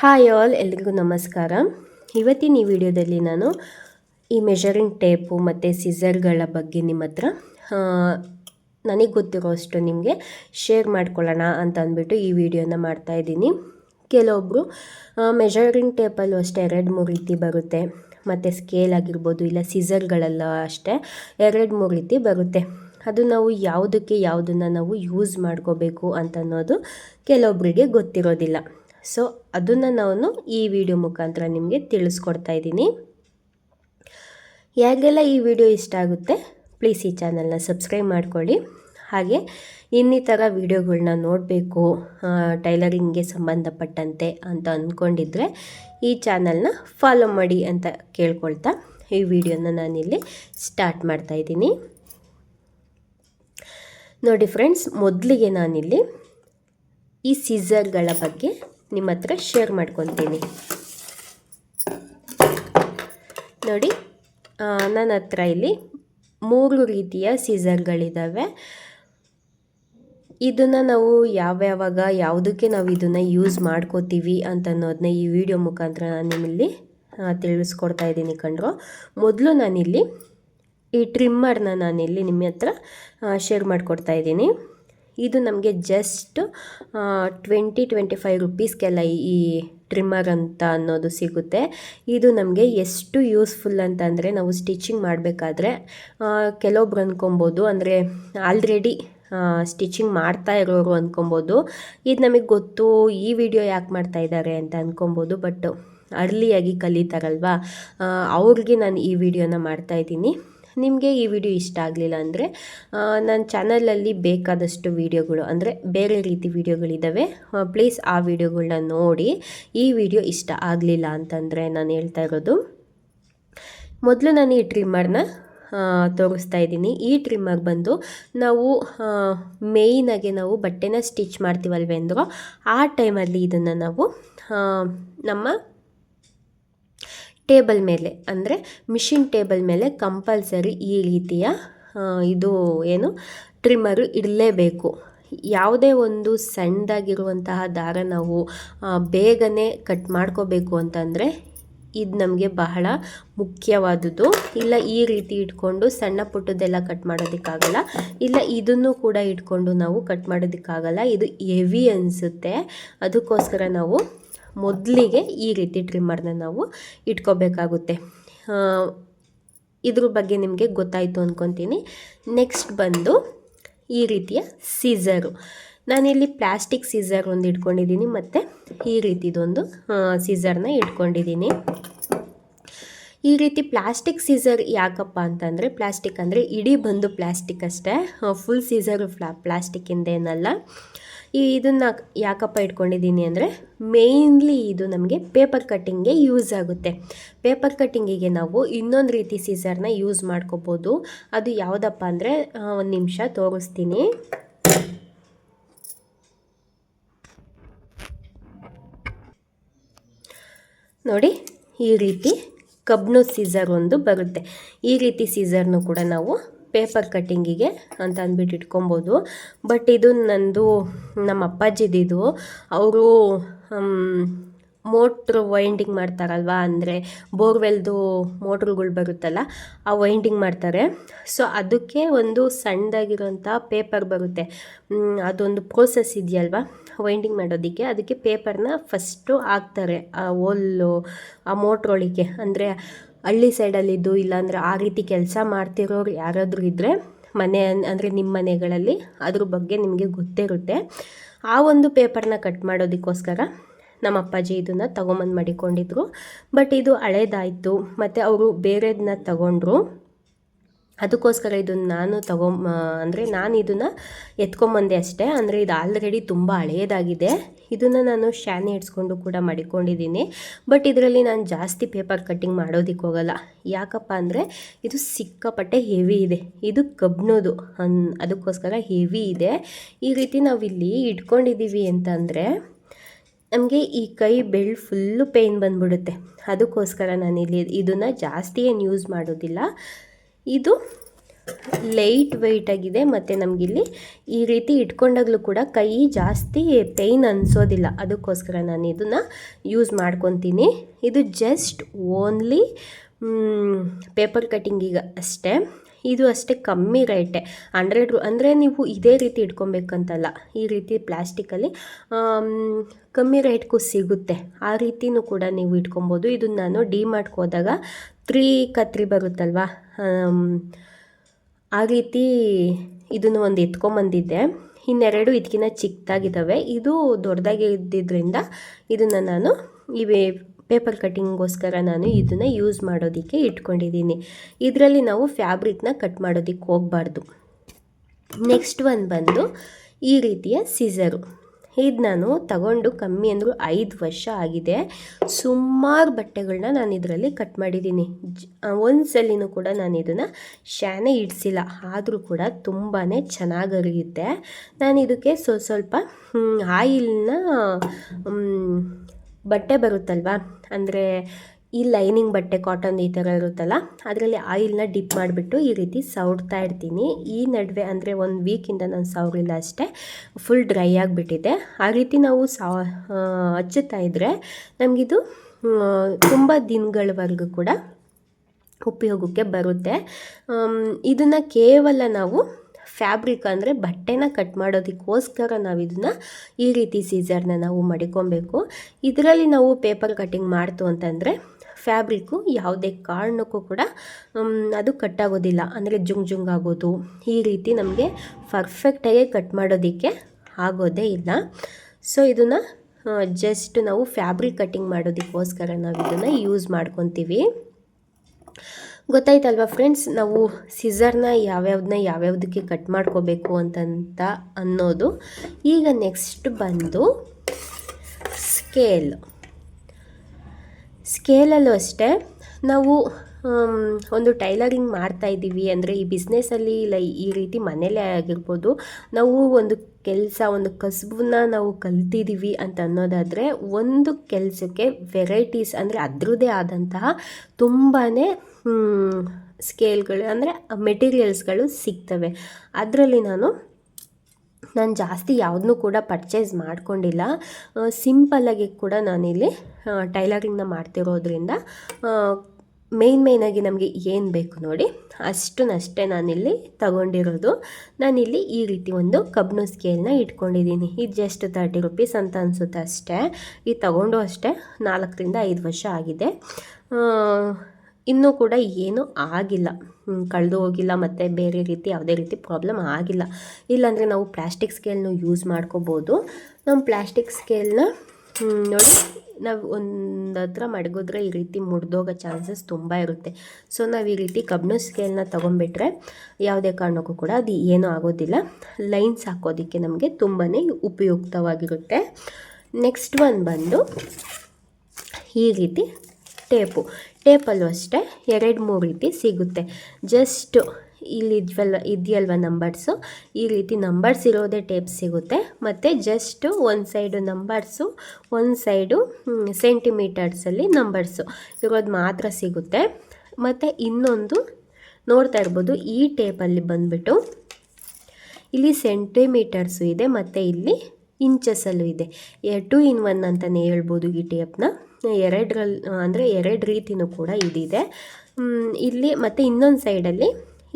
Hi all, ಎಲ್ರಿಗೂ ನಮಸ್ಕಾರ. ಇವತ್ತಿನ ಈ ವಿಡಿಯೋದಲ್ಲಿ ನಾನು ಈ ಮೆಷರಿಂಗ್ ಟೇಪು ಮತ್ತು ಸಿಸರ್ಗಳ ಬಗ್ಗೆ ನಿಮ್ಮ ಹತ್ರ ನನಗೆ ಗೊತ್ತಿರೋ ಅಷ್ಟು ನಿಮಗೆ ಶೇರ್ ಮಾಡ್ಕೊಳ್ಳೋಣ ಅಂತ ಅಂದ್ಬಿಟ್ಟು ಈ ವಿಡಿಯೋನ ಮಾಡ್ತಾಯಿದ್ದೀನಿ ಕೆಲವೊಬ್ಬರು ಮೆಷರಿಂಗ್ ಟೇಪಲ್ಲೂ ಅಷ್ಟೇ ಎರಡು ಮೂರು ರೀತಿ ಬರುತ್ತೆ. ಮತ್ತು ಸ್ಕೇಲ್ ಆಗಿರ್ಬೋದು, ಇಲ್ಲ ಸಿಸರ್ಗಳೆಲ್ಲ ಅಷ್ಟೇ ಎರಡು ಮೂರು ರೀತಿ ಬರುತ್ತೆ. ಅದು ನಾವು ಯಾವುದಕ್ಕೆ ಯಾವುದನ್ನು ನಾವು ಯೂಸ್ ಮಾಡ್ಕೋಬೇಕು ಅಂತ ಅನ್ನೋದು ಕೆಲವೊಬ್ಬರಿಗೆ ಗೊತ್ತಿರೋದಿಲ್ಲ. ಸೊ ಅದನ್ನು ನಾನು ಈ ವಿಡಿಯೋ ಮುಖಾಂತರ ನಿಮಗೆ ತಿಳಿಸ್ಕೊಡ್ತಾ ಇದ್ದೀನಿ. ಹೇಗೆಲ್ಲ ಈ ವಿಡಿಯೋ ಇಷ್ಟ ಆಗುತ್ತೆ ಪ್ಲೀಸ್ ಈ ಚಾನಲ್ನ ಸಬ್ಸ್ಕ್ರೈಬ್ ಮಾಡ್ಕೊಳ್ಳಿ. ಹಾಗೆ ಇನ್ನಿತರ ವಿಡಿಯೋಗಳನ್ನ ನೋಡಬೇಕು ಟೈಲರಿಂಗ್ಗೆ ಸಂಬಂಧಪಟ್ಟಂತೆ ಅಂತ ಅಂದ್ಕೊಂಡಿದ್ರೆ ಈ ಚಾನಲ್ನ ಫಾಲೋ ಮಾಡಿ ಅಂತ ಕೇಳ್ಕೊಳ್ತಾ ಈ ವಿಡಿಯೋನ ನಾನಿಲ್ಲಿ ಸ್ಟಾರ್ಟ್ ಮಾಡ್ತಾ ಇದ್ದೀನಿ. ನೋಡಿ ಫ್ರೆಂಡ್ಸ್ ಮೊದಲಿಗೆ ನಾನಿಲ್ಲಿ ಈ ಸೀಸರ್ಗಳ ಬಗ್ಗೆ ನಿಮ್ಮ ಹತ್ರ ಶೇರ್ ಮಾಡ್ಕೊತೀನಿ. ನೋಡಿ ನನ್ನ ಹತ್ರ ಇಲ್ಲಿ ಮೂರು ರೀತಿಯ ಸೀಸರ್ಗಳಿದ್ದಾವೆ ಇದನ್ನು ನಾವು ಯಾವ್ಯಾವಾಗ, ಯಾವುದಕ್ಕೆ ನಾವು ಇದನ್ನು ಯೂಸ್ ಮಾಡ್ಕೋತೀವಿ ಅಂತ ಅನ್ನೋದನ್ನ ಈ ವಿಡಿಯೋ ಮುಖಾಂತರ ನಾನು ನಿಮ್ಮಲ್ಲಿ ತಿಳಿಸ್ಕೊಡ್ತಾ ಇದ್ದೀನಿ ಕಂಡ್ರು ಮೊದಲು ನಾನಿಲ್ಲಿ ಈ ಟ್ರಿಮ್ಮರ್ನ ನಾನಿಲ್ಲಿ ನಿಮ್ಮ ಹತ್ರ ಶೇರ್ ಮಾಡಿಕೊಡ್ತಾ ಇದ್ದೀನಿ. ಇದು ನಮಗೆ ಜಸ್ಟ್ ಟ್ವೆಂಟಿ ಟ್ವೆಂಟಿ ಫೈವ್ ರುಪೀಸ್ಗೆಲ್ಲ ಈ ಟ್ರಿಮ್ಮರ್ ಅಂತ ಅನ್ನೋದು ಸಿಗುತ್ತೆ. ಇದು ನಮಗೆ ಎಷ್ಟು ಯೂಸ್ಫುಲ್ ಅಂತಂದರೆ ನಾವು ಸ್ಟಿಚಿಂಗ್ ಮಾಡಬೇಕಾದ್ರೆ ಕೆಲವೊಬ್ರು ಅಂದ್ಕೊಬೋದು ಅಂದರೆ ಆಲ್ರೆಡಿ ಸ್ಟಿಚಿಂಗ್ ಮಾಡ್ತಾ ಇರೋರು ಅಂದ್ಕೊಬೋದು ಇದು ನಮಗೆ ಗೊತ್ತು ಈ ವಿಡಿಯೋ ಯಾಕೆ ಮಾಡ್ತಾ ಇದ್ದಾರೆ ಅಂತ ಅಂದ್ಕೊಬೋದು ಬಟ್ ಅರ್ಲಿಯಾಗಿ ಕಲಿತಾರಲ್ವಾ? ಅವ್ರಿಗೆ ನಾನು ಈ ವಿಡಿಯೋನ ಮಾಡ್ತಾಯಿದ್ದೀನಿ ನಿಮಗೆ ಈ ವಿಡಿಯೋ ಇಷ್ಟ ಆಗಲಿಲ್ಲ ಅಂದರೆ ನನ್ನ ಚಾನಲಲ್ಲಿ ಬೇಕಾದಷ್ಟು ವಿಡಿಯೋಗಳು, ಅಂದರೆ ಬೇರೆ ರೀತಿ ವಿಡಿಯೋಗಳಿದ್ದಾವೆ ಪ್ಲೀಸ್ ಆ ವಿಡಿಯೋಗಳನ್ನ ನೋಡಿ. ಈ ವಿಡಿಯೋ ಇಷ್ಟ ಆಗಲಿಲ್ಲ ಅಂತಂದರೆ ನಾನು ಹೇಳ್ತಾ ಇರೋದು, ಮೊದಲು ನಾನು ಈ ಟ್ರಿಮ್ಮರ್ನ ತೋರಿಸ್ತಾ ಇದ್ದೀನಿ. ಈ ಟ್ರಿಮ್ಮರ್ ಬಂದು ನಾವು ಮೇಯ್ನಾಗೆ ನಾವು ಬಟ್ಟೆನ ಸ್ಟಿಚ್ ಮಾಡ್ತೀವಲ್ವೇ ಅಂದರೂ ಆ ಟೈಮಲ್ಲಿ ಇದನ್ನು ನಾವು ನಮ್ಮ ಟೇಬಲ್ ಮೇಲೆ, ಅಂದರೆ ಮಿಷಿನ್ ಟೇಬಲ್ ಮೇಲೆ ಕಂಪಲ್ಸರಿ ಈ ರೀತಿಯ ಇದು ಏನು, ಟ್ರಿಮ್ಮರು ಇರಲೇಬೇಕು ಯಾವುದೇ ಒಂದು ಸಣ್ಣದಾಗಿರುವಂತಹ ದಾರ ನಾವು ಬೇಗನೆ ಕಟ್ ಮಾಡ್ಕೋಬೇಕು ಅಂತಂದರೆ ಇದು ನಮಗೆ ಬಹಳ ಮುಖ್ಯವಾದುದು ಇಲ್ಲ, ಈ ರೀತಿ ಇಟ್ಕೊಂಡು ಸಣ್ಣ ಪುಟ್ಟದೆಲ್ಲ ಕಟ್ ಮಾಡೋದಕ್ಕಾಗಲ್ಲ. ಇಲ್ಲ, ಇದನ್ನು ಕೂಡ ಇಟ್ಕೊಂಡು ನಾವು ಕಟ್ ಮಾಡೋದಕ್ಕಾಗಲ್ಲ. ಇದು ಹೆವಿ ಅನಿಸುತ್ತೆ. ಅದಕ್ಕೋಸ್ಕರ ನಾವು ಮೊದಲಿಗೆ ಈ ರೀತಿ ಟ್ರಿಮ್ಮರ್ನ ನಾವು ಇಟ್ಕೋಬೇಕಾಗುತ್ತೆ. ಇದ್ರ ಬಗ್ಗೆ ನಿಮಗೆ ಗೊತ್ತಾಯಿತು ಅಂದ್ಕೊತೀನಿ ನೆಕ್ಸ್ಟ್ ಬಂದು ಈ ರೀತಿಯ ಸೀಸರು ನಾನಿಲ್ಲಿ ಪ್ಲಾಸ್ಟಿಕ್ ಸೀಸರ್ ಒಂದು ಇಟ್ಕೊಂಡಿದ್ದೀನಿ ಮತ್ತು ಈ ರೀತಿದೊಂದು ಸೀಸರ್ನ ಇಟ್ಕೊಂಡಿದ್ದೀನಿ. ಈ ರೀತಿ ಪ್ಲಾಸ್ಟಿಕ್ ಸೀಸರ್ ಯಾಕಪ್ಪ ಅಂತಂದರೆ ಪ್ಲಾಸ್ಟಿಕ್ ಅಂದರೆ ಇಡೀ ಬಂದು ಪ್ಲಾಸ್ಟಿಕ್ ಅಷ್ಟೇ. ಫುಲ್ ಸೀಸರು ಫ್ಲಾ ಪ್ಲಾಸ್ಟಿಕ್ಕಿಂದೇನಲ್ಲ ಈ ಇದನ್ನು ಯಾಕಪ್ಪ ಇಟ್ಕೊಂಡಿದ್ದೀನಿ ಅಂದರೆ ಮೇಯ್ನ್ಲಿ ಇದು ನಮಗೆ ಪೇಪರ್ ಕಟ್ಟಿಂಗ್ಗೆ ಯೂಸ್ ಆಗುತ್ತೆ. ಪೇಪರ್ ಕಟ್ಟಿಂಗಿಗೆ ನಾವು ಇನ್ನೊಂದು ರೀತಿ ಸೀಸರ್ನ ಯೂಸ್ ಮಾಡ್ಕೋಬೋದು. ಅದು ಯಾವುದಪ್ಪ ಅಂದರೆ ಒಂದು ನಿಮಿಷ ತೋರಿಸ್ತೀನಿ. ನೋಡಿ, ಈ ರೀತಿ ಕಬ್ನು ಸೀಸರ್ ಒಂದು ಬರುತ್ತೆ. ಈ ರೀತಿ ಸೀಸರ್ನು ಕೂಡ ನಾವು ಪೇಪರ್ ಕಟ್ಟಿಂಗಿಗೆ ಅಂತ ಅಂದ್ಬಿಟ್ಟು ಇಟ್ಕೊಬೋದು. ಬಟ್ ಇದು ನಂದು ನಮ್ಮ ಅಪ್ಪಾಜಿದಿದು, ಅವರು ಮೋಟ್ರ್ ವೈಂಡಿಂಗ್ ಮಾಡ್ತಾರಲ್ವ, ಅಂದರೆ ಬೋರ್ವೆಲ್ದು ಮೋಟ್ರುಗಳು ಬರುತ್ತಲ್ಲ, ಆ ವೈಂಡಿಂಗ್ ಮಾಡ್ತಾರೆ. ಸೊ ಅದಕ್ಕೆ ಒಂದು ಸಣ್ಣದಾಗಿರೋಂಥ ಪೇಪರ್ ಬರುತ್ತೆ. ಅದೊಂದು ಪ್ರೋಸೆಸ್ ಇದೆಯಲ್ವ ವೈಂಡಿಂಗ್ ಮಾಡೋದಕ್ಕೆ. ಅದಕ್ಕೆ ಪೇಪರ್ನ ಫಸ್ಟು ಹಾಕ್ತಾರೆ, ಆ ಓಲ್ಲು ಆ ಮೋಟ್ರೊಳಗೆ ಅಂದರೆ ಹಳ್ಳಿ ಸೈಡಲ್ಲಿದ್ದು ಇಲ್ಲಾಂದರೆ ಆ ರೀತಿ ಕೆಲಸ ಮಾಡ್ತಿರೋರು ಯಾರಾದರೂ ಇದ್ದರೆ ಮನೆ ಅಂದರೆ ನಿಮ್ಮ ಮನೆಗಳಲ್ಲಿ ಅದ್ರ ಬಗ್ಗೆ ನಿಮಗೆ ಗೊತ್ತಿರುತ್ತೆ. ಆ ಒಂದು ಪೇಪರ್ನ ಕಟ್ ಮಾಡೋದಕ್ಕೋಸ್ಕರ ನಮ್ಮ ಅಪ್ಪಾಜಿ ಇದನ್ನು ತಗೊಂಬಂದು ಮಾಡಿಕೊಂಡಿದ್ರು. ಬಟ್ ಇದು ಹಳೇದಾಯಿತು. ಮತ್ತು ಅವರು ಬೇರೆದನ್ನ ತಗೊಂಡ್ರು. ಅದಕ್ಕೋಸ್ಕರ ಇದನ್ನು ನಾನು ತಗೊಂಬ, ಅಂದರೆ ನಾನು ಇದನ್ನು ಎತ್ಕೊಂಬಂದೆ ಅಷ್ಟೇ. ಅಂದರೆ ಇದು ಆಲ್ರೆಡಿ ತುಂಬ ಹಳೆಯದಾಗಿದೆ ಇದನ್ನು ನಾನು ಶಾನೆ ಇಡ್ಸ್ಕೊಂಡು ಕೂಡ ಮಾಡಿಕೊಂಡಿದ್ದೀನಿ. ಬಟ್ ಇದರಲ್ಲಿ ನಾನು ಜಾಸ್ತಿ ಪೇಪರ್ ಕಟ್ಟಿಂಗ್ ಮಾಡೋದಕ್ಕೆ ಹೋಗಲ್ಲ. ಯಾಕಪ್ಪ ಅಂದರೆ ಇದು ಸಿಕ್ಕಾಪಟ್ಟೆ ಹೆವಿ ಇದೆ. ಇದು ಕಬ್ನೋದು ಅನ್ ಅದಕ್ಕೋಸ್ಕರ ಹೆವಿ ಇದೆ. ಈ ರೀತಿ ನಾವಿಲ್ಲಿ ಇಟ್ಕೊಂಡಿದ್ದೀವಿ ಅಂತಂದರೆ ನಮಗೆ ಈ ಕೈ ಬೆಳ್ಳು ಫುಲ್ಲು ಪೇಯ್ನ್ ಬಂದ್ಬಿಡುತ್ತೆ. ಅದಕ್ಕೋಸ್ಕರ ನಾನಿಲ್ಲಿ ಇದನ್ನು ಜಾಸ್ತಿ ಏನು ಯೂಸ್ ಮಾಡೋದಿಲ್ಲ. ಇದು ಲೈಟ್ ವೆಯ್ಟ್ ಆಗಿದೆ, ಮತ್ತು ನಮಗಿಲ್ಲಿ ಈ ರೀತಿ ಇಟ್ಕೊಂಡಾಗಲೂ ಕೂಡ ಕೈ ಜಾಸ್ತಿ ಪೇಯ್ನ್ ಅನಿಸೋದಿಲ್ಲ. ಅದಕ್ಕೋಸ್ಕರ ನಾನು ಇದನ್ನು ಯೂಸ್ ಮಾಡ್ಕೊತೀನಿ. ಇದು ಜಸ್ಟ್ ಓನ್ಲಿ ಪೇಪರ್ ಕಟ್ಟಿಂಗಿಗೆ ಅಷ್ಟೇ. ಇದು ಅಷ್ಟೇ ಕಮ್ಮಿ ರೇಟೆ ಹಂಡ್ರೆಡ್ ರು ಅಂದರೆ ನೀವು ಇದೇ ರೀತಿ ಇಟ್ಕೊಬೇಕಂತಲ್ಲ. ಈ ರೀತಿ ಪ್ಲ್ಯಾಸ್ಟಿಕಲ್ಲಿ ಕಮ್ಮಿ ರೇಟ್ಗೂ ಸಿಗುತ್ತೆ. ಆ ರೀತಿನೂ ಕೂಡ ನೀವು ಇಟ್ಕೊಬೋದು. ಇದನ್ನು ನಾನು ಡಿ ಹೋದಾಗ ತ್ರೀ ಕತ್ರಿ ಬರುತ್ತಲ್ವ? ಆ ರೀತಿ ಇದನ್ನು ಒಂದು ಎತ್ಕೊಂಬಂದಿದ್ದೆ. ಇನ್ನೆರಡು ಇದಕ್ಕಿಂತ ಚಿಕ್ಕದಾಗಿದ್ದಾವೆ. ಇದು ದೊಡ್ಡದಾಗಿ ಇದ್ದಿದ್ದರಿಂದ ಇದನ್ನು ನಾನು ಇವೆ ಪೇಪರ್ ಕಟ್ಟಿಂಗ್ಗೋಸ್ಕರ ನಾನು ಇದನ್ನು ಯೂಸ್ ಮಾಡೋದಕ್ಕೆ ಇಟ್ಕೊಂಡಿದ್ದೀನಿ. ಇದರಲ್ಲಿ ನಾವು ಫ್ಯಾಬ್ರಿಕ್ನ ಕಟ್ ಮಾಡೋದಕ್ಕೆ ಹೋಗಬಾರ್ದು. ನೆಕ್ಸ್ಟ್ ಒಂದು ಬಂದು ಈ ರೀತಿಯ ಸೀಸರು ಇದು ನಾನು ತಗೊಂಡು ಕಮ್ಮಿ ಅಂದರೂ ಐದು ವರ್ಷ ಆಗಿದೆ. ಸುಮಾರು ಬಟ್ಟೆಗಳನ್ನ ನಾನು ಇದರಲ್ಲಿ ಕಟ್ ಮಾಡಿದ್ದೀನಿ ಒಂದು ಕೂಡ ನಾನು ಇದನ್ನು ಶಾನೆ ಇಡಿಸಿಲ್ಲ. ಆದರೂ ಕೂಡ ತುಂಬಾ ಚೆನ್ನಾಗಿ ಅರಿಯುತ್ತೆ ನಾನು ಇದಕ್ಕೆ ಸ್ವಲ್ಪ ಸ್ವಲ್ಪ ಆಯಿಲ್ನ ಬಟ್ಟೆ ಬರುತ್ತಲ್ವ? ಅಂದರೆ ಈ ಲೈನಿಂಗ್ ಬಟ್ಟೆ ಕಾಟನ್ ಈ ಥರ ಇರುತ್ತಲ್ಲ, ಅದರಲ್ಲಿ ಆಯಿಲ್ನ ಡಿಪ್ ಮಾಡಿಬಿಟ್ಟು ಈ ರೀತಿ ಸವಡ್ತಾ ಇರ್ತೀನಿ ಈ ನಡುವೆ ಅಂದರೆ ಒಂದು ವೀಕಿಂದ ನಾನು ಸವರಿಲ್ಲ ಅಷ್ಟೇ ಫುಲ್ ಡ್ರೈ ಆಗಿಬಿಟ್ಟಿದೆ. ಆ ರೀತಿ ನಾವು ಸಾವ ಹಚ್ಚುತ್ತಾ ಇದ್ದರೆ ನಮಗಿದು ತುಂಬ ದಿನಗಳವರೆಗೂ ಕೂಡ ಉಪಯೋಗಕ್ಕೆ ಬರುತ್ತೆ. ಇದನ್ನು ಕೇವಲ ನಾವು ಫ್ಯಾಬ್ರಿಕ್ ಅಂದರೆ ಬಟ್ಟೆನ ಕಟ್ ಮಾಡೋದಕ್ಕೋಸ್ಕರ ನಾವು ಇದನ್ನು ಈ ರೀತಿ ಸೀಸರ್ನ ನಾವು ಮಡಿಕೊಬೇಕು. ಇದರಲ್ಲಿ ನಾವು ಪೇಪರ್ ಕಟ್ಟಿಂಗ್ ಮಾಡ್ತು ಅಂತಂದರೆ ಫ್ಯಾಬ್ರಿಕ್ಕು ಯಾವುದೇ ಕಾರಣಕ್ಕೂ ಕೂಡ ಅದು ಕಟ್ಟಾಗೋದಿಲ್ಲ ಅಂದರೆ ಜುಂಗ್ ಜುಂಗ್ ಆಗೋದು. ಈ ರೀತಿ ನಮಗೆ ಪರ್ಫೆಕ್ಟಾಗಿ ಕಟ್ ಮಾಡೋದಕ್ಕೆ ಆಗೋದೇ ಇಲ್ಲ. ಸೊ ಇದನ್ನು ಜಸ್ಟ್ ನಾವು ಫ್ಯಾಬ್ರಿಕ್ ಕಟ್ಟಿಂಗ್ ಮಾಡೋದಕ್ಕೋಸ್ಕರ ನಾವು ಇದನ್ನು ಯೂಸ್ ಮಾಡ್ಕೊತೀವಿ. ಗೊತ್ತಾಯ್ತಲ್ವ ಫ್ರೆಂಡ್ಸ್ ನಾವು ಸಿಸರ್ನ ಯಾವ್ಯಾವ್ದನ್ನ ಯಾವ್ಯಾವ್ದಕ್ಕೆ ಕಟ್ ಮಾಡ್ಕೋಬೇಕು ಅಂತಂತ ಅನ್ನೋದು. ಈಗ ನೆಕ್ಸ್ಟ್ ಬಂದು ಸ್ಕೇಲ್ ಸ್ಕೇಲಲ್ಲೂ ಅಷ್ಟೇ, ನಾವು ಒಂದು ಟೈಲರಿಂಗ್ ಮಾಡ್ತಾ ಇದ್ದೀವಿ ಅಂದರೆ ಈ ಬಿಸ್ನೆಸ್ಸಲ್ಲಿ ಇಲ್ಲ ಈ ರೀತಿ ಮನೇಲೇ ಆಗಿರ್ಬೋದು. ನಾವು ಒಂದು ಕೆಲಸ, ಒಂದು ಕಸಬನ್ನ ನಾವು ಕಲ್ತಿದ್ದೀವಿ ಅಂತ ಅನ್ನೋದಾದರೆ ಒಂದು ಕೆಲಸಕ್ಕೆ ವೆರೈಟೀಸ್ ಅಂದರೆ ಅದರದ್ದೇ ಆದಂತಹ ತುಂಬಾ ಸ್ಕೇಲ್ಗಳು ಅಂದರೆ ಮೆಟೀರಿಯಲ್ಸ್ಗಳು ಸಿಗ್ತವೆ. ಅದರಲ್ಲಿ ನಾನು ನಾನು ಜಾಸ್ತಿ ಯಾವುದನ್ನೂ ಕೂಡ ಪರ್ಚೇಸ್ ಮಾಡ್ಕೊಂಡಿಲ್ಲ. ಸಿಂಪಲ್ಲಾಗಿ ಕೂಡ ನಾನಿಲ್ಲಿ ಟೈಲರಿಂಗ್ನ ಮಾಡ್ತಿರೋದ್ರಿಂದ ಮೇಯ್ನ್ ಮೇಯ್ನಾಗಿ ನಮಗೆ ಏನು ಬೇಕು ನೋಡಿ, ಅಷ್ಟನ್ನಷ್ಟೇ ನಾನಿಲ್ಲಿ ತಗೊಂಡಿರೋದು. ನಾನಿಲ್ಲಿ ಈ ರೀತಿ ಒಂದು ಕಬ್ಬನ ಸ್ಕೇಲ್ನ ಇಟ್ಕೊಂಡಿದ್ದೀನಿ. ಇದು ಜಸ್ಟ್ ತರ್ಟಿ ರುಪೀಸ್ ಅಂತ ಅನಿಸುತ್ತೆ ಅಷ್ಟೇ. ಇದು ತಗೊಂಡು ಅಷ್ಟೇ ನಾಲ್ಕರಿಂದ ಐದು ವರ್ಷ ಆಗಿದೆ. ಇನ್ನೂ ಕೂಡ ಏನೂ ಆಗಿಲ್ಲ. ಕಳೆದು ಹೋಗಿಲ್ಲ ಮತ್ತು ಬೇರೆ ರೀತಿ ಯಾವುದೇ ರೀತಿ ಪ್ರಾಬ್ಲಮ್ ಆಗಿಲ್ಲ. ಇಲ್ಲಾಂದರೆ ನಾವು ಪ್ಲ್ಯಾಸ್ಟಿಕ್ ಸ್ಕೇಲ್ನು ಯೂಸ್ ಮಾಡ್ಕೋಬೋದು. ನಮ್ಮ ಪ್ಲ್ಯಾಸ್ಟಿಕ್ ಸ್ಕೇಲ್ನ ನೋಡಿ ನಾವು ಒಂದು ಹತ್ರ ಮಡಗಿದ್ರೆ ಈ ರೀತಿ ಮುಡ್ದೋಗೋ ಚಾನ್ಸಸ್ ತುಂಬ ಇರುತ್ತೆ. ಸೊ ನಾವು ಈ ರೀತಿ ಕಬ್ಬಿಣ ಸ್ಕೇಲ್ನ ತೊಗೊಂಡ್ಬಿಟ್ರೆ ಯಾವುದೇ ಕಾರಣಕ್ಕೂ ಕೂಡ ಅದು ಏನೂ ಆಗೋದಿಲ್ಲ. ಲೈನ್ಸ್ ಹಾಕೋದಕ್ಕೆ ನಮಗೆ ತುಂಬಾ ಉಪಯುಕ್ತವಾಗಿರುತ್ತೆ. ನೆಕ್ಸ್ಟ್ ಒಂದು ಬಂದು ಈ ರೀತಿ ಟೇಪು ಟೇಪಲ್ಲೂ ಅಷ್ಟೇ, ಎರಡು, ಮೂರು ರೀತಿ ಸಿಗುತ್ತೆ. ಜಸ್ಟು ಇಲ್ಲಿ ಇದ್ವಲ್ಲ, ಇದೆಯಲ್ವ ನಂಬರ್ಸು ಈ ರೀತಿ ನಂಬರ್ಸ್ ಇರೋದೇ ಟೇಪ್ ಸಿಗುತ್ತೆ. ಮತ್ತು ಜಸ್ಟು ಒಂದು ಸೈಡು ನಂಬರ್ಸು ಒಂದು ಸೈಡು ಸೆಂಟಿಮೀಟರ್ಸಲ್ಲಿ ನಂಬರ್ಸು ಇರೋದು ಮಾತ್ರ ಸಿಗುತ್ತೆ. ಮತ್ತು ಇನ್ನೊಂದು ನೋಡ್ತಾ ಇರ್ಬೋದು, ಈ ಟೇಪಲ್ಲಿ ಬಂದುಬಿಟ್ಟು ಇಲ್ಲಿ ಸೆಂಟಿಮೀಟರ್ಸು ಇದೆ, ಮತ್ತು ಇಲ್ಲಿ ಇಂಚಸಲ್ಲೂ ಇದೆ. ಟು ಇನ್ ಒನ್ ಅಂತಲೇ ಹೇಳ್ಬೋದು ಈ ಟೇಪ್ನ ಎರಡರಲ್ಲಿ ಅಂದರೆ ಎರಡು ರೀತಿಯೂ ಕೂಡ ಇದಿದೆ. ಇಲ್ಲಿ ಮತ್ತು ಇನ್ನೊಂದು ಸೈಡಲ್ಲಿ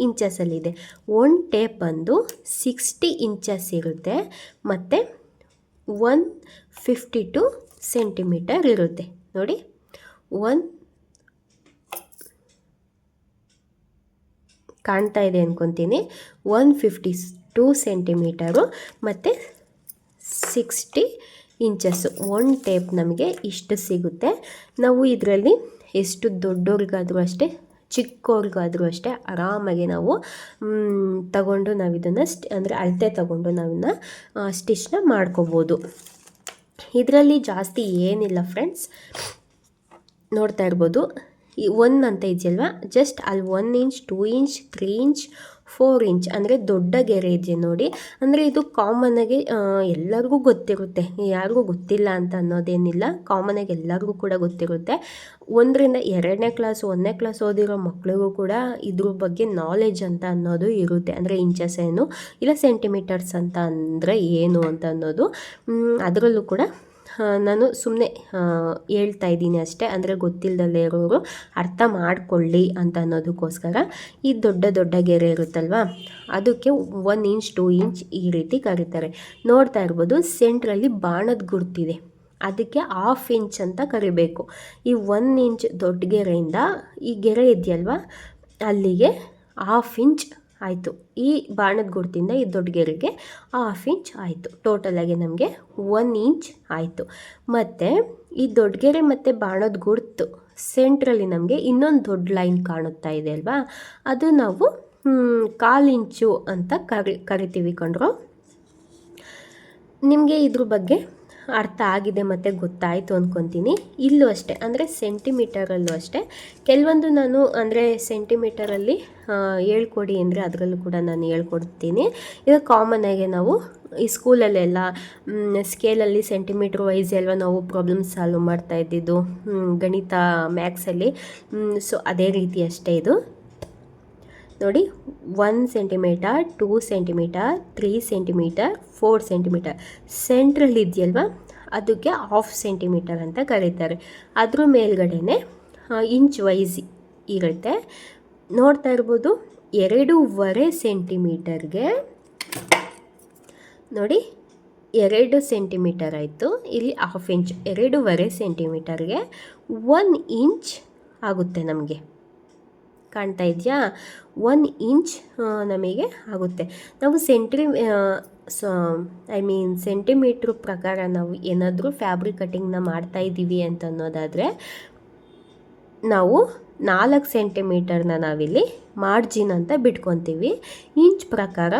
ಇಂಚಸಲ್ಲಿದೆ ಒನ್ ಟೇಪ್ ಬಂದು ಸಿಕ್ಸ್ಟಿ ಇಂಚಸ್ ಇರುತ್ತೆ. ಮತ್ತು ಒನ್ ಫಿಫ್ಟಿ ಟು ಸೆಂಟಿಮೀಟರ್ ಇರುತ್ತೆ. ನೋಡಿ. ಒನ್ ಕಾಣ್ತಾ ಇದೆ ಅಂದ್ಕೊತೀನಿ ಒನ್ ಫಿಫ್ಟಿ ಟೂ ಸೆಂಟಿಮೀಟರು ಮತ್ತು ಸಿಕ್ಸ್ಟಿ ಇಂಚಸ್ಸು ಒನ್ ಟೇಪ್ ನಮಗೆ ಇಷ್ಟು ಸಿಗುತ್ತೆ. ನಾವು ಇದರಲ್ಲಿ ಎಷ್ಟು ದೊಡ್ಡವ್ರಿಗಾದರೂ ಅಷ್ಟೇ ಚಿಕ್ಕವ್ರಿಗಾದರೂ ಅಷ್ಟೇ ಆರಾಮಾಗಿ ನಾವು ತಗೊಂಡು ನಾವು ಇದನ್ನು ಸ್ಟಿ, ಅಂದರೆ ಅಳತೆ ತಗೊಂಡು ನಾವಿನ್ನು ಸ್ಟಿಚ್ನ ಮಾಡ್ಕೋಬೋದು. ಇದರಲ್ಲಿ ಜಾಸ್ತಿ ಏನಿಲ್ಲ ಫ್ರೆಂಡ್ಸ್. ನೋಡ್ತಾ ಇರ್ಬೋದು. ಈ ಒನ್ ಅಂತ ಇದೆಯಲ್ವ? ಜಸ್ಟ್ ಅಲ್ಲಿ one inch, two inch, three inch four inch ಅಂದರೆ ದೊಡ್ಡ ಗೆರೆ ಇದೆ ನೋಡಿ. ಅಂದರೆ ಇದು ಕಾಮನಾಗಿ ಎಲ್ಲರಿಗೂ ಗೊತ್ತಿರುತ್ತೆ. ಯಾರಿಗೂ ಗೊತ್ತಿಲ್ಲ ಅಂತ ಅನ್ನೋದೇನಿಲ್ಲ. ಕಾಮನಾಗಿ ಎಲ್ಲರಿಗೂ ಕೂಡ ಗೊತ್ತಿರುತ್ತೆ. ಒಂದರಿಂದ ಎರಡನೇ ಕ್ಲಾಸ್ ಒಂದನೇ ಕ್ಲಾಸ್ ಓದಿರೋ ಮಕ್ಕಳಿಗೂ ಕೂಡ ಇದ್ರ ಬಗ್ಗೆ ನಾಲೆಜ್ ಅಂತ ಅನ್ನೋದು ಇರುತ್ತೆ. ಅಂದರೆ ಇಂಚಸ್ ಏನು, ಇಲ್ಲ ಸೆಂಟಿಮೀಟರ್ಸ್ ಅಂತ ಅಂದರೆ ಏನು ಅಂತ ಅನ್ನೋದು. ಅದರಲ್ಲೂ ಕೂಡ ನಾನು ಸುಮ್ಮನೆ ಹೇಳ್ತಾ ಇದ್ದೀನಿ ಅಷ್ಟೇ. ಅಂದರೆ ಗೊತ್ತಿಲ್ಲದಲ್ಲೇ ಇರೋರು ಅರ್ಥ ಮಾಡಿಕೊಳ್ಳಿ ಅಂತ ಅನ್ನೋದಕ್ಕೋಸ್ಕರ ಈ ದೊಡ್ಡ ದೊಡ್ಡ ಗೆರೆ ಇರುತ್ತಲ್ವ? ಅದಕ್ಕೆ ಒನ್ ಇಂಚ್ ಟೂ ಇಂಚ್ ಈ ರೀತಿ ಕರೀತಾರೆ. ನೋಡ್ತಾ ಇರ್ಬೋದು ಸೆಂಟ್ರಲ್ಲಿ ಬಾಣದ ಗುರ್ತಿದೆ. ಅದಕ್ಕೆ ಹಾಫ್ ಇಂಚ್ ಅಂತ ಕರಿಬೇಕು. ಈ ಒನ್ ಇಂಚ್ ದೊಡ್ಡ ಗೆರೆಯಿಂದ ಈ ಗೆರೆ ಇದೆಯಲ್ವ? ಅಲ್ಲಿಗೆ ಹಾಫ್ ಇಂಚ್ ಆಯಿತು. ಈ ಬಾಣದ ಗುರ್ತಿಂದ ಈ ದೊಡ್ಡ ಗೆರೆಗೆ ಹಾಫ್ ಇಂಚ್ ಆಯಿತು. ಟೋಟಲಾಗಿ ನಮಗೆ ಒನ್ ಇಂಚ್ ಆಯಿತು. ಮತ್ತು ಈ ದೊಡ್ಡ ಗೆರೆ ಮತ್ತು ಬಾಣದ ಗುರ್ತು ಸೆಂಟ್ರಲ್ಲಿ ನಮಗೆ ಇನ್ನೊಂದು ದೊಡ್ಡ ಲೈನ್ ಕಾಣುತ್ತಾ ಇದೆ ಅಲ್ವಾ? ಅದು ನಾವು ಕಾಲು ಇಂಚು ಅಂತ ಕರಿ, ಕರಿತೀವಿ ಕಂಡ್ರು ನಿಮಗೆ ಇದ್ರ ಬಗ್ಗೆ ಅರ್ಥ ಆಗಿದೆ ಮತ್ತು ಗೊತ್ತಾಯಿತು ಅಂದ್ಕೊತೀನಿ ಇಲ್ಲೂ ಅಷ್ಟೇ, ಅಂದರೆ ಸೆಂಟಿಮೀಟರಲ್ಲೂ ಅಷ್ಟೇ. ಕೆಲವೊಂದು ನಾನು, ಅಂದರೆ ಸೆಂಟಿಮೀಟರಲ್ಲಿ ಹೇಳ್ಕೊಡಿ ಅಂದರೆ ಅದರಲ್ಲೂ ಕೂಡ ನಾನು ಹೇಳ್ಕೊಡ್ತೀನಿ. ಈಗ ಆಗಿ ನಾವು ಈ ಸ್ಕೂಲಲ್ಲೆಲ್ಲ ಸ್ಕೇಲಲ್ಲಿ ಸೆಂಟಿಮೀಟ್ರ್ ವೈಸ್ ಅಲ್ವಾ ನಾವು ಪ್ರಾಬ್ಲಮ್ ಸಾಲ್ವ್ ಮಾಡ್ತಾ ಇದ್ದಿದ್ದು ಗಣಿತ ಮ್ಯಾಥ್ಸಲ್ಲಿ ಸೊ ಅದೇ ರೀತಿ ಅಷ್ಟೇ ಇದು. ನೋಡಿ one centimetre two centimetre three centimetre four centimetre central ಇದೆಯಲ್ವ? ಅದಕ್ಕೆ ಹಾಫ್ ಸೆಂಟಿಮೀಟರ್ ಅಂತ ಕರೀತಾರೆ. ಅದ್ರ ಮೇಲ್ಗಡೆನೆ ಇಂಚ್ ವೈಸ್ ಇರುತ್ತೆ. ನೋಡ್ತಾ ಇರ್ಬೋದು, ಎರಡೂವರೆ ಸೆಂಟಿಮೀಟರ್ಗೆ ನೋಡಿ, ಎರಡು ಸೆಂಟಿಮೀಟರ್ ಆಯಿತು. ಇಲ್ಲಿ ಹಾಫ್ ಇಂಚ್ ಎರಡೂವರೆ ಸೆಂಟಿಮೀಟರ್ಗೆ ಒನ್ ಇಂಚ್ ಆಗುತ್ತೆ ನಮಗೆ. ಕಾಣ್ತಾ ಇದೆಯಾ? ಒನ್ ಇಂಚ್ ನಮಗೆ ಆಗುತ್ತೆ. ನಾವು ಸೆಂಟ್ರಿ ಸೊ ಐ ಮೀನ್ ಸೆಂಟಿಮೀಟ್ರ್ ಪ್ರಕಾರ ನಾವು ಏನಾದರೂ ಫ್ಯಾಬ್ರಿಕ್ ಕಟ್ಟಿಂಗ್ನ ಮಾಡ್ತಾ ಇದ್ದೀವಿ ಅಂತ ಅನ್ನೋದಾದರೆ, ನಾವು ನಾಲ್ಕು ಸೆಂಟಿಮೀಟರ್ನ ನಾವಿಲ್ಲಿ ಮಾರ್ಜಿನ್ ಅಂತ ಬಿಟ್ಕೊತೀವಿ. ಇಂಚ್ ಪ್ರಕಾರ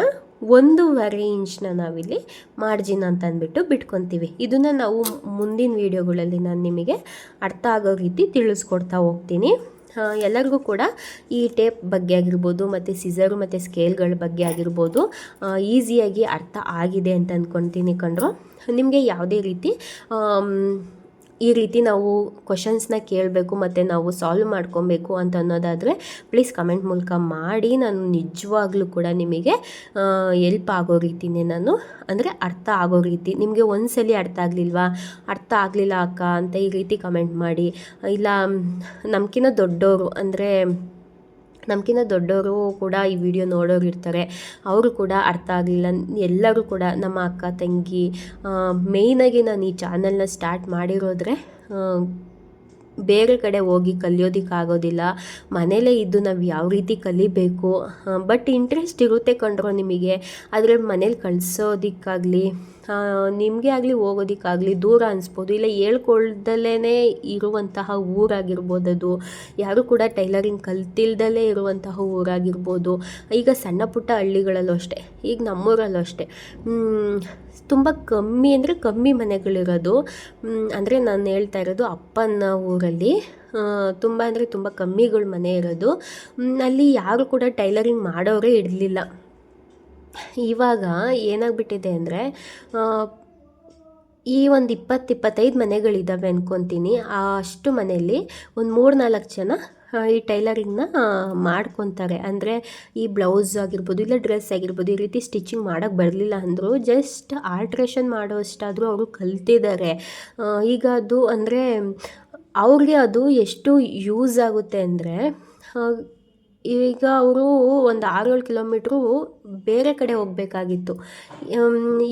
ಒಂದೂವರೆ ಇಂಚ್ನ ನಾವಿಲ್ಲಿ ಮಾರ್ಜಿನ್ ಅಂತ ಅಂದ್ಬಿಟ್ಟು ಬಿಟ್ಕೊತೀವಿ. ಇದನ್ನು ನಾವು ಮುಂದಿನ ವೀಡಿಯೋಗಳಲ್ಲಿ ನಾನು ನಿಮಗೆ ಅರ್ಥ ಆಗೋ ರೀತಿ ತಿಳಿಸ್ಕೊಡ್ತಾ ಹೋಗ್ತೀನಿ. ಎಲ್ಲರಿಗೂ ಕೂಡ ಈ ಟೇಪ್ ಬಗ್ಗೆ ಆಗಿರ್ಬೋದು, ಮತ್ತು ಸಿಸರು ಮತ್ತು ಸ್ಕೇಲ್ಗಳ ಬಗ್ಗೆ ಆಗಿರ್ಬೋದು ಈಸಿಯಾಗಿ ಅರ್ಥ ಆಗಿದೆ ಅಂತ ಅಂದ್ಕೊತೀನಿ ಕಂಡ್ರು ನಿಮಗೆ ಯಾವುದೇ ರೀತಿ ಈ ರೀತಿ ನಾವು ಕ್ವಶನ್ಸ್ನ ಕೇಳಬೇಕು ಮತ್ತು ನಾವು ಸಾಲ್ವ್ ಮಾಡ್ಕೊಬೇಕು ಅಂತ ಅನ್ನೋದಾದರೆ ಪ್ಲೀಸ್ ಕಮೆಂಟ್ ಮೂಲಕ ಮಾಡಿ. ನಾನು ನಿಜವಾಗ್ಲೂ ಕೂಡ ನಿಮಗೆ ಎಲ್ಪ್ ಆಗೋ ರೀತಿನೇ ನಾನು, ಅಂದರೆ ಅರ್ಥ ಆಗೋ ರೀತಿ, ನಿಮಗೆ ಒಂದ್ಸಲಿ ಅರ್ಥ ಆಗಲಿಲ್ವಾ? ಅರ್ಥ ಆಗಲಿಲ್ಲ ಅಕ್ಕ ಅಂತ ಈ ರೀತಿ ಕಮೆಂಟ್ ಮಾಡಿ. ಇಲ್ಲ, ನಮ್ಕಿನ್ನ ದೊಡ್ಡವರು ಅಂದರೆ ನಮ್ಗಿಂತ ದೊಡ್ಡವರು ಕೂಡ ಈ ವಿಡಿಯೋ ನೋಡೋರು ಇರ್ತಾರೆ. ಅವರು ಕೂಡ ಅರ್ಥ ಆಗಲಿಲ್ಲ. ಎಲ್ಲರೂ ಕೂಡ ನಮ್ಮ ಅಕ್ಕ, ತಂಗಿ ಮೇಯ್ನಾಗಿ ನಾನು ಈ ಚಾನಲ್ನ ಸ್ಟಾರ್ಟ್ ಮಾಡಿರೋದ್ರೆ ಬೇರೆ ಕಡೆ ಹೋಗಿ ಕಲಿಯೋದಕ್ಕಾಗೋದಿಲ್ಲ ಮನೇಲೇ ಇದ್ದು ನಾವು ಯಾವ ರೀತಿ ಕಲಿಬೇಕು? ಬಟ್ ಇಂಟ್ರೆಸ್ಟ್ ಇರುತ್ತೆ ಕಂಡ್ರೋ ನಿಮಗೆ. ಆದರೆ ಮನೇಲಿ ಕಳಿಸೋದಕ್ಕಾಗಲಿ ನಿಮಗೆ ಆಗಲಿ ಹೋಗೋದಕ್ಕಾಗಲಿ ದೂರ ಅನಿಸ್ಬೋದು. ಇಲ್ಲ ಹೇಳ್ಕೊಳ್ದಲೇ ಇರುವಂತಹ ಊರಾಗಿರ್ಬೋದು ಅದು ಯಾರು ಕೂಡ ಟೈಲರಿಂಗ್ ಕಲ್ತಿಲ್ದಲೇ ಇರುವಂತಹ ಊರಾಗಿರ್ಬೋದು. ಈಗ ಸಣ್ಣ ಪುಟ್ಟ ಹಳ್ಳಿಗಳಲ್ಲೂ ಅಷ್ಟೇ, ಈಗ ನಮ್ಮೂರಲ್ಲೂ ಅಷ್ಟೇ. ತುಂಬ ಕಮ್ಮಿ ಅಂದರೆ ಕಮ್ಮಿ ಮನೆಗಳಿರೋದು. ಅಂದರೆ ನಾನು ಹೇಳ್ತಾ ಇರೋದು ಅಪ್ಪನ ಊರಲ್ಲಿ ತುಂಬ ಅಂದರೆ ತುಂಬ ಕಮ್ಮಿಗಳು ಮನೆ ಇರೋದು. ಅಲ್ಲಿ ಯಾರು ಕೂಡ ಟೈಲರಿಂಗ್ ಮಾಡೋರೇ ಇರಲಿಲ್ಲ. ಇವಾಗ ಏನಾಗ್ಬಿಟ್ಟಿದೆ ಅಂದರೆ ಈ ಒಂದು ಇಪ್ಪತ್ತು ಇಪ್ಪತ್ತೈದು ಮನೆಗಳಿದ್ದಾವೆ ಅಂದ್ಕೊತೀನಿ ಅಷ್ಟು ಮನೆಯಲ್ಲಿ ಒಂದು ಮೂರು ನಾಲ್ಕು ಜನ ಈ ಟೈಲರಿಂಗ್ನ ಮಾಡ್ಕೊತಾರೆ. ಅಂದರೆ ಈ ಬ್ಲೌಸ್ ಆಗಿರ್ಬೋದು, ಇಲ್ಲ ಡ್ರೆಸ್ ಆಗಿರ್ಬೋದು, ಈ ರೀತಿ ಸ್ಟಿಚಿಂಗ್ ಮಾಡೋಕ್ಕೆ ಬರಲಿಲ್ಲ ಅಂದರು, ಜಸ್ಟ್ ಆಲ್ಟ್ರೇಷನ್ ಮಾಡೋ ಅಷ್ಟಾದರೂ ಅವರು ಕಲ್ತಿದ್ದಾರೆ. ಈಗ ಅದು ಅಂದರೆ ಅವ್ರಿಗೆ ಅದು ಎಷ್ಟು ಯೂಸ್ ಆಗುತ್ತೆ ಅಂದರೆ ಈಗ ಅವರು ಒಂದು ಆರೇಳು ಕಿಲೋಮೀಟ್ರು ಬೇರೆ ಕಡೆ ಹೋಗಬೇಕಾಗಿತ್ತು.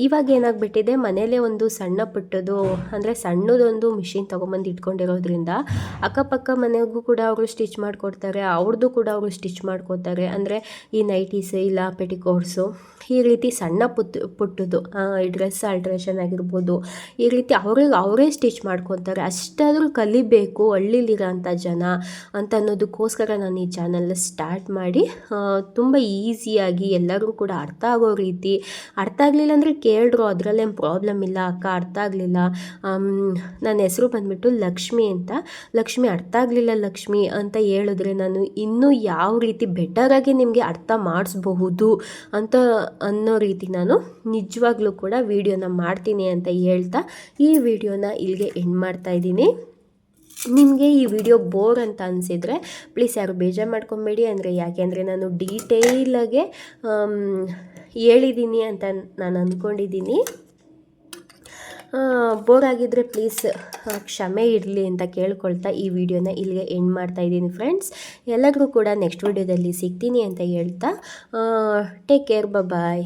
ಇವಾಗ ಏನಾಗ್ಬಿಟ್ಟಿದೆ ಮನೇಲೇ ಒಂದು ಸಣ್ಣ ಪುಟ್ಟದು ಅಂದರೆ ಸಣ್ಣದೊಂದು ಮಿಷಿನ್ ತೊಗೊಂಬಂದು ಇಟ್ಕೊಂಡಿರೋದ್ರಿಂದ ಅಕ್ಕಪಕ್ಕ ಮನೆಗೂ ಕೂಡ ಅವರು ಸ್ಟಿಚ್ ಮಾಡಿಕೊಡ್ತಾರೆ ಅವ್ರದ್ದು ಕೂಡ ಅವರು ಸ್ಟಿಚ್ ಮಾಡ್ಕೋತಾರೆ. ಅಂದರೆ ಈ ನೈಟೀಸ್, ಇಲ್ಲ ಪೆಟಿಕೋಟ್ಸು, ಈ ರೀತಿ ಸಣ್ಣ ಪುತ್ ಪುಟ್ಟದು ಈ ಡ್ರೆಸ್ ಆಲ್ಟ್ರೇಷನ್ ಆಗಿರ್ಬೋದು, ಈ ರೀತಿ ಅವ್ರಿಗೆ ಅವರೇ ಸ್ಟಿಚ್ ಮಾಡ್ಕೊತಾರೆ. ಅಷ್ಟಾದರೂ ಕಲಿಬೇಕು, ಹಳ್ಳಿಲಿರೋಂಥ ಜನ ಅಂತ ಅನ್ನೋದಕ್ಕೋಸ್ಕರ ನಾನು ಈ ಚಾನಲ್ನ ಸ್ಟಾರ್ಟ್ ಮಾಡಿ ತುಂಬ ಈಸಿಯಾಗಿ ಎಲ್ಲರಿಗೂ ಕೂಡ ಅರ್ಥ ಆಗೋ ರೀತಿ, ಅರ್ಥ ಆಗಲಿಲ್ಲ ಅಂದರೆ ಕೇಳಿದ್ರು ಅದರಲ್ಲೇನು ಪ್ರಾಬ್ಲಮ್ ಇಲ್ಲ, ಅಕ್ಕ ಅರ್ಥ ಆಗಲಿಲ್ಲ ನನ್ನ ಹೆಸರು ಬಂದುಬಿಟ್ಟು ಲಕ್ಷ್ಮಿ ಅಂತ. ಲಕ್ಷ್ಮಿ, ಅರ್ಥ ಆಗಲಿಲ್ಲ ಲಕ್ಷ್ಮಿ ಅಂತ ಹೇಳಿದ್ರೆ ನಾನು ಇನ್ನೂ ಯಾವ ರೀತಿ ಬೆಟರಾಗಿ ನಿಮಗೆ ಅರ್ಥ ಮಾಡಿಸ್ಬಹುದು ಅಂತ ಅನ್ನೋ ರೀತಿ ನಾನು ನಿಜವಾಗ್ಲೂ ಕೂಡ ವೀಡಿಯೋನ ಮಾಡ್ತೀನಿ ಅಂತ ಹೇಳ್ತಾ ಈ ವಿಡಿಯೋನ ಇಲ್ಲಿಗೆ ಎಂಡ್ ಮಾಡ್ತಾ ಇದ್ದೀನಿ. ನಿಮಗೆ ಈ ವಿಡಿಯೋ ಬೋರ್ ಅಂತ ಅನಿಸಿದರೆ ಪ್ಲೀಸ್ ಯಾರು ಬೇಜಾರು ಮಾಡ್ಕೊಬೇಡಿ. ಅಂದರೆ ಯಾಕೆಂದರೆ ನಾನು ಡೀಟೇಲಾಗೆ ಹೇಳಿದ್ದೀನಿ ಅಂತ ನಾನು ಅಂದ್ಕೊಂಡಿದ್ದೀನಿ ಬೋರ್ ಆಗಿದ್ದರೆ ಪ್ಲೀಸ್ ಕ್ಷಮೆ ಇರಲಿ ಅಂತ ಕೇಳ್ಕೊಳ್ತಾ ಈ ವಿಡಿಯೋನ ಇಲ್ಲಿಗೆ ಎಂಡ್ ಮಾಡ್ತಾ ಇದ್ದೀನಿ ಫ್ರೆಂಡ್ಸ್ ಎಲ್ಲರಿಗೂ ಕೂಡ ನೆಕ್ಸ್ಟ್ ವಿಡಿಯೋದಲ್ಲಿ ಸಿಗ್ತೀನಿ ಅಂತ ಹೇಳ್ತಾ ಟೇಕ್ ಕೇರ್ ಬಾಯ್